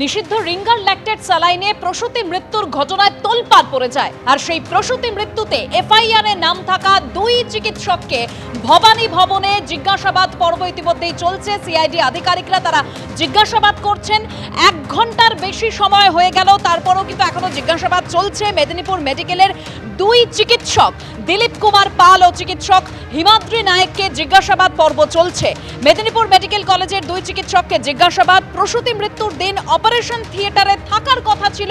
নিষিদ্ধ ringer lactate সালাইনে প্রসূতি মৃত্যুর ঘটনায় তোলপাড় পড়ে যায়। আর সেই প্রসূতি মৃত্যুতে এফআইআর এ নাম থাকা দুই চিকিৎসককে ভবানী ভবনে জিজ্ঞাসাবাদ পর্ব ইতিমধ্যেই চলছে। সিআইডি আধিকারিকরা তারা জিজ্ঞাসাবাদ করছেন। এক ঘণ্টার বেশি সময় হয়ে গেল, তারপরও কিন্তু এখনও জিজ্ঞাসাবাদ চলছে। মেদিনীপুর মেডিকেলের দুই চিকিৎসক দিলীপ কুমার পাল ও চিকিৎসক হিমাদ্রি নায়েককে জিজ্ঞাসাবাদ পর্ব চলছে। মেদিনীপুর মেডিকেল কলেজের দুই চিকিৎসককে জিজ্ঞাসাবাদ। প্রসূতি মৃত্যুর দিন অপারেশন থিয়েটারে থাকার কথা ছিল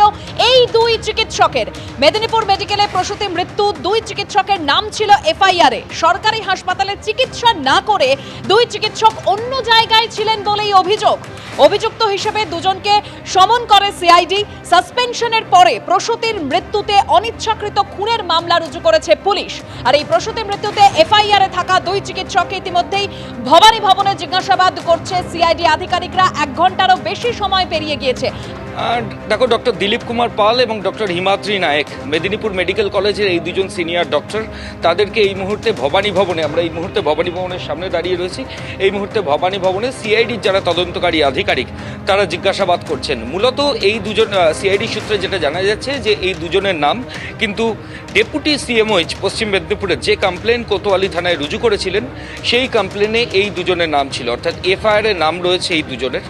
এই দুই চিকিৎসকের। মেদিনীপুর মেডিকেলে প্রসূতি মৃত্যু দুই চিকিৎসকের নাম ছিল এফআইআরে। সরকারি হাসপাতালে চিকিৎসা না করে দুই চিকিৎসক অন্য জায়গায় ছিলেন বলেই অভিযোগ। অভিযুক্ত হিসেবে দুজনকে সমন করে সিআইডি। সাসপেনশনের পরে প্রসূতির মৃত্যুতে অনিচ্ছাকৃত খুনের মামলা রুজু করেছে পুলিশ। আর এই প্রসূতি মৃত্যুতে এফআইআরে থাকা দুই চিকিৎসককে ইতিমধ্যেই ভবানী ভবনে জিজ্ঞাসাবাদ করছে সিআইডি আধিকারিকরা। এক ঘন্টারও বেশি সময় পেরিয়ে গিয়েছে। দেখো ডক্টর দিলীপ কুমার পাল এবং ডক্টর হিমাদ্রি নায়েক, মেদিনীপুর মেডিকেল কলেজের এই দুজন সিনিয়র ডক্টর, তাদেরকে এই মুহূর্তে ভবানী ভবনে, আমরা এই মুহূর্তে ভবানী ভবনের সামনে দাঁড়িয়ে রয়েছি। এই মুহূর্তে ভবানী ভবনে সিআইডির যারা তদন্তকারী আধিকারিক, তারা জিজ্ঞাসাবাদ করছেন। মূলত এই দুজন সিআইডি সূত্রে যেটা জানা যাচ্ছে যে এই দুজনের নাম কিন্তু ডেপুটি সিএমওইচ পশ্চিম মেদিনীপুরের যে কমপ্লেন কোতোয়ালি থানায় রুজু করেছিলেন, সেই কমপ্লেনে এই দুজনের নাম ছিল। অর্থাৎ এফআইআরের নাম রয়েছে এই দুজনের।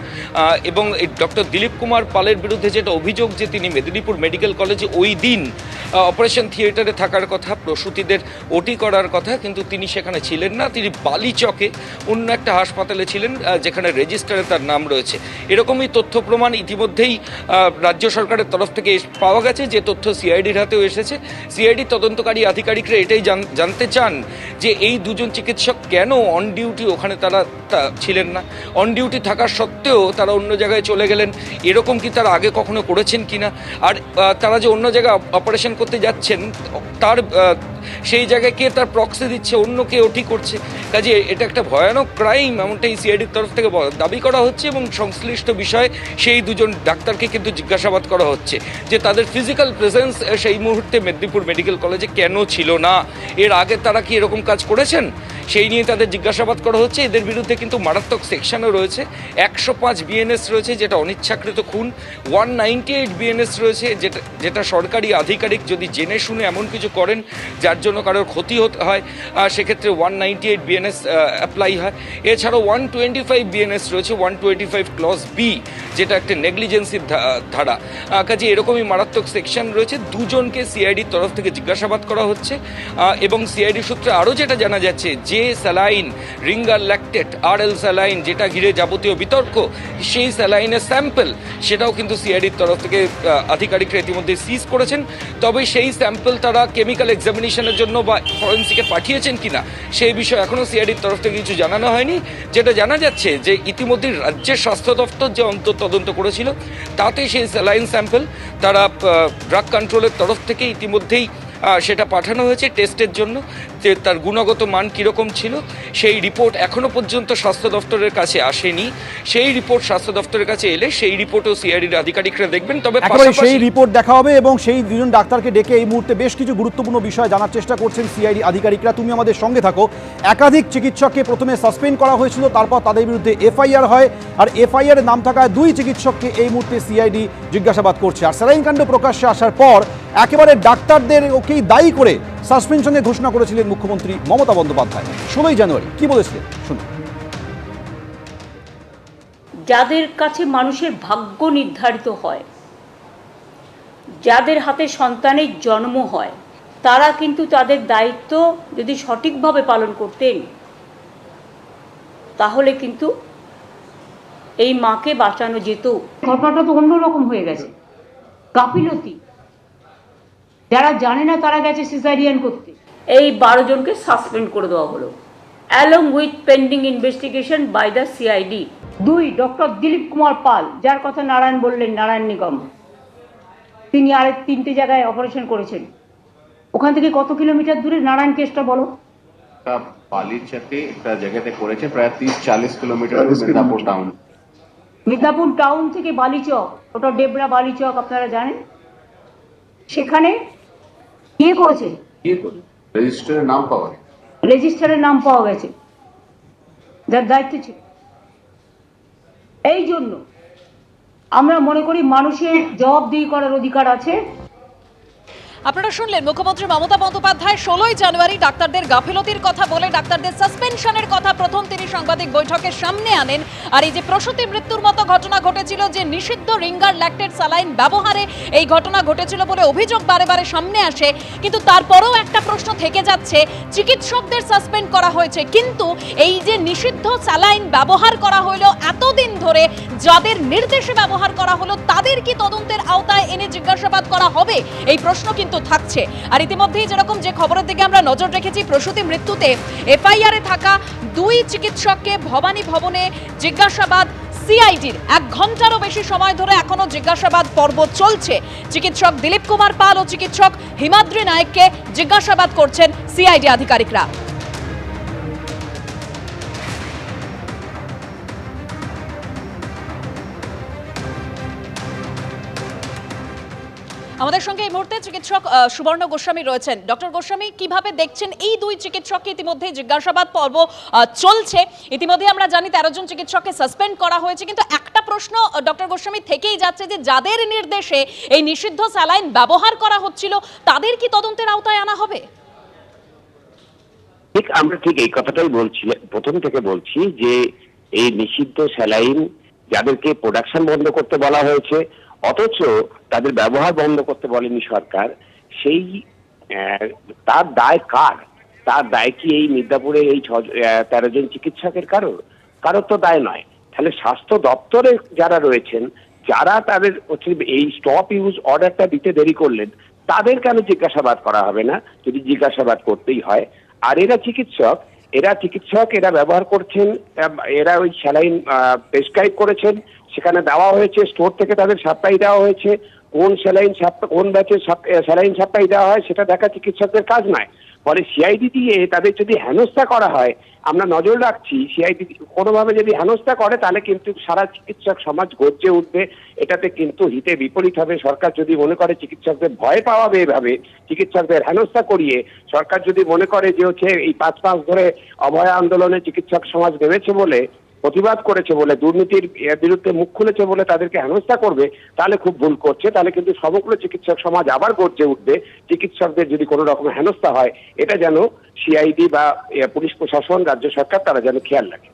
এবং ডক্টর দিলীপ কুমার পালের বিরুদ্ধে যেটা অভিযোগ যে তিনি মেদিনীপুর মেডিকেল কলেজে ওই দিন অপারেশন থিয়েটারে থাকার কথা, প্রসূতিদের ওটি করার কথা, কিন্তু তিনি সেখানে ছিলেন না। তিনি বালিচকে অন্য একটা হাসপাতালে ছিলেন যেখানে রেজিস্টারে তার নাম রয়েছে। এরকমই তথ্য প্রমাণ ইতিমধ্যেই রাজ্য সরকারের তরফ থেকে পাওয়া গেছে। যে তথ্য সিআইডির হাতেও এসেছে। সিআইডি তদন্তকারী আধিকারিকরা এটাই জানতে চান যে এই দুজন চিকিৎসক কেন অন ডিউটি ওখানে তারা ছিলেন না। অন ডিউটি থাকা সত্ত্বেও তারা অন্য জায়গায় চলে গেলেন। এরকম কি তারা আগে কখনো করেছেন কিনা? আর তারা যে অন্য জায়গায় অপারেশন করতে যাচ্ছেন তার সেই জায়গায় কে তার প্রক্সি দিচ্ছে, অন্য কে ওটি করছে। কাজে এটা একটা ভয়ানক ক্রাইম এমনটাই সিআইডির তরফ থেকে দাবি করা হচ্ছে এবং সংশ্লিষ্ট বিষয়ে সেই দুজন ডাক্তারকে কিন্তু জিজ্ঞাসাবাদ করা হচ্ছে যে তাদের ফিজিক্যাল প্রেজেন্স সেই মুহূর্তে মেদিনীপুর মেডিকেল কলেজে কেন ছিল না? এর আগে তারা কি এরকম কাজ করেছেন? সেই নিয়ে তাদের জিজ্ঞাসাবাদ করা হচ্ছে। এদের বিরুদ্ধে কিন্তু মারাত্মক সেকশনও রয়েছে। একশো পাঁচ বিএনএস রয়েছে, যেটা অনিচ্ছাকৃত খুন। ওয়ান নাইনটি এইট বিএনএস রয়েছে, যেটা যেটা সরকারি আধিকারিক যদি জেনে শুনে এমন কিছু করেন যার জন্য কারোর ক্ষতি হতে হয় সেক্ষেত্রে one ninety eight BNS apply হয়। এছাড়াও ওয়ান টোয়েন্টি ফাইভ বিএনএস রয়েছে one twenty five clause B যেটা একটা নেগলিজেন্সির ধারা। কাজে এরকমই মারাত্মক সেকশন রয়েছে। দুজনকে সিআইডির তরফ থেকে জিজ্ঞাসাবাদ করা হচ্ছে। এবং সিআইডি সূত্রে আরও যেটা জানা যাচ্ছে, যে saline Ringer lactate R L saline, যেটা ঘিরে যাবতীয় বিতর্ক, সেই স্যালাইনের স্যাম্পল, সেটাও কিন্তু সিআইডির তরফ থেকে আধিকারিকরা ইতিমধ্যে সিজ করেছেন। তবে সেই স্যাম্পল তারা কেমিক্যাল এক্সামিনেশনের জন্য বা ফরেন্সিকে পাঠিয়েছেন কিনা, সেই বিষয়ে এখনও সিআইডির তরফ থেকে কিছু জানানো হয়নি। যেটা জানা যাচ্ছে যে ইতিমধ্যে রাজ্যের স্বাস্থ্য দপ্তর যে অন্তর তদন্ত করেছিল, তাতে সেই স্যালাইন স্যাম্পেল তারা ড্রাগ কন্ট্রোলের তরফ থেকে ইতিমধ্যেই সেটা পাঠানো হয়েছে টেস্টের জন্য। তার গুণগত মান কীরকম ছিল সেই রিপোর্ট এখনও পর্যন্ত স্বাস্থ্য দপ্তরের কাছে আসেনি। সেই রিপোর্ট স্বাস্থ্য দপ্তরের কাছে এলে সেই রিপোর্টও সিআইডির আধিকারিকরা দেখবেন। তবে সেই রিপোর্ট দেখা হবে এবং সেই দুজন ডাক্তারকে ডেকে এই মুহূর্তে বেশ কিছু গুরুত্বপূর্ণ বিষয় জানার চেষ্টা করছেন সিআইডি আধিকারিকরা। তুমি আমাদের সঙ্গে থাকো। একাধিক চিকিৎসককে প্রথমে সাসপেন্ড করা হয়েছিল তারপর তাদের বিরুদ্ধে এফআইআর হয় আর এফআইআর নাম থাকায় দুই চিকিৎসককে এই মুহূর্তে সিআইডি জিজ্ঞাসাবাদ করছে। আর স্যালাইন কাণ্ড প্রকাশ্যে আসার পর একেবারে ডাক্তারদের ওকেই দায়ী করে সাসপেনশনের ঘোষণা করেছিলেন মুখ্যমন্ত্রী মমতা বন্দ্যোপাধ্যায়। ষোলোই জানুয়ারি কি বলেছিলেন? শুনুন। যাদের কাছে মানুষের ভাগ্য নির্ধারিত হয় যাদের হাতে সন্তানের জন্ম হয় তারা কিন্তু তাদের দায়িত্ব যদি সঠিকভাবে পালন করতেন তাহলে কিন্তু এই মাকে বাঁচানো যেত। ঘটনাটা তো অন্যরকম হয়ে গেছে। গাফিলতি। যারা জানে না তারা গেছে সিজারিয়ান করতে। এই বারো জনকে সাসপেন্ড করে দেওয়া হলো। Along with pending investigation by the CID দুই ডক্টর দিলীপ কুমার পাল যার কথা নারায়ণ বললেন নারায়ণ নিগম। তিনি আরেক তিনটে জায়গায় অপারেশন করেছেন। ওখান থেকে কত কিলোমিটার দূরে? নারায়ণ কেসটা বলো। বালির চাপে একটা জায়গাতে করেছে প্রায় তিরিশ চাল্লিশ kilometre Midnapore town Midnapore town থেকে বালিচক ওটা ডেবরা বালিচক আপনারা জানেন? সেখানে কে করেছে? রেজিস্টারের নাম পাওয়া গেছে। রেজিস্টারের নাম পাওয়া গেছে। যার দায়িত্ব ছিল। এই জন্য আমরা মনে করি মানুষের জবাবদিহি করার অধিকার আছে। আপনারা শুনলেন মুখ্যমন্ত্রী মমতা বন্দ্যোপাধ্যায়, ষোলোই জানুয়ারি ডাক্তারদের গাফিলতির কথা বলে ডাক্তারদের সাসপেনশনের কথা প্রথম তিনি সাংবাদিক বৈঠকের সামনে আনেন। আর এই যে প্রসূতি মৃত্যুর মতো ঘটনা ঘটেছিল যে নিষিদ্ধ রিঙ্গার ল্যাক্টেড সালাইন ব্যবহারে এই ঘটনা ঘটেছিল বলে অভিযোগ বারে বারে সামনে আসে। কিন্তু তারপরেও একটা প্রশ্ন থেকে যাচ্ছে, চিকিৎসকদের সাসপেন্ড করা হয়েছে। কিন্তু এই যে নিষিদ্ধ স্যালাইন ব্যবহার করা হলো এতদিন ধরে, যাদের নির্দেশে ব্যবহার করা হলো, তাদের কি তদন্তের আওতায় এনে জিজ্ঞাসাবাদ করা হবে? এই প্রশ্ন কিন্তু থাকছে। আর ইতিমধ্যেই যেরকম যে খবরের দিকে আমরা নজর রেখেছি, প্রসূতি মৃত্যুতে এফআইআরে থাকা দুই চিকিৎসককে ভবানী ভবনে জিজ্ঞাসাবাদ সিআইডির। এক ঘন্টারও বেশি সময় ধরে এখনও জিজ্ঞাসাবাদ পর্ব চলছে। চিকিৎসক দিলীপ কুমার পাল ও চিকিৎসক হিমাদ্রি নায়ককে জিজ্ঞাসাবাদ করছেন সিআইডি আধিকারিকরা। আমাদের সঙ্গে এই মুহূর্তে চিকিৎসক সুবর্ণ গোস্বামী রয়েছেন। ডক্টর গোস্বামী, কীভাবে দেখছেন এই দুই চিকিৎসককে ইতিমধ্যে জিজ্ঞাসাবাদ পর্ব চলছে। ইতিমধ্যে আমরা জানি তেরো জন চিকিৎসককে সাসপেন্ড করা হয়েছে, কিন্তু একটা প্রশ্ন ডক্টর গোস্বামী, থেকেই যাচ্ছে যে যাদের নির্দেশে এই নিষিদ্ধ স্যালাইন ব্যবহার করা হচ্ছিল, তাদের কি তদন্তের আওতায় আনা হবে? ঠিক, আমরা ঠিক এই কথাটাই বলছি, প্রথম থেকে বলছি যে এই নিষিদ্ধ স্যালাইন যাদেরকে প্রোডাকশন বন্ধ করতে বলা হয়েছে অথচ তাদের ব্যবহার বন্ধ করতে বলেনি সরকার। সেই তার দায় কার? তার দায় কি এই মির্জাপুরে এই তেরো জন চিকিৎসকের কারোর? কারোর তো দায় নয়। তাহলে স্বাস্থ্য দপ্তরে যারা রয়েছেন, যারা তাদের এই স্টপ ইউজ অর্ডারটা দিতে দেরি করলেন, তাদের কেন জিজ্ঞাসাবাদ করা হবে না? যদি জিজ্ঞাসাবাদ করতেই হয়। আর এরা চিকিৎসক এরা চিকিৎসক, এরা ব্যবহার করছেন, এরা ওই স্যালাইন প্রেসক্রাইব করেছেন সেখানে দেওয়া হয়েছে স্টোর থেকে তাদের সাপ্লাই দেওয়া হয়েছে। কোন স্যালাইন কোন ব্যাচের স্যালাইন সাপ্লাই দেওয়া হয় সেটা দেখা চিকিৎসকদের কাজ নয়। ফলে সিআইডি দিয়ে তাদের যদি হেনস্থা করা হয়, আমরা নজর রাখছি সিআইডি কোনোভাবে যদি হেনস্থা করে, তাহলে কিন্তু সারা চিকিৎসক সমাজ গর্জে উঠবে। এটাতে কিন্তু হিতে বিপরীত হবে। সরকার যদি মনে করে চিকিৎসকদের ভয় পাওয়াবে এভাবে, চিকিৎসকদের হেনস্থা করিয়ে, সরকার যদি মনে করে যে হচ্ছে এই পাঁচ মাস ধরে অভয় আন্দোলনে চিকিৎসক সমাজ নেমেছে বলে প্রতিবাদ করেছে বলে, দুর্নীতির বিরুদ্ধে মুখ খুলেছে বলে তাদেরকে হেনস্থা করবে, তাহলে খুব ভুল করছে। তাহলে কিন্তু সমগ্র চিকিৎসক সমাজ আবার গর্জে উঠবে, চিকিৎসকদের যদি কোনো রকম হেনস্থা হয়। এটা যেন সিআইডি বা পুলিশ প্রশাসন, রাজ্য সরকার, তারা যেন খেয়াল রাখে।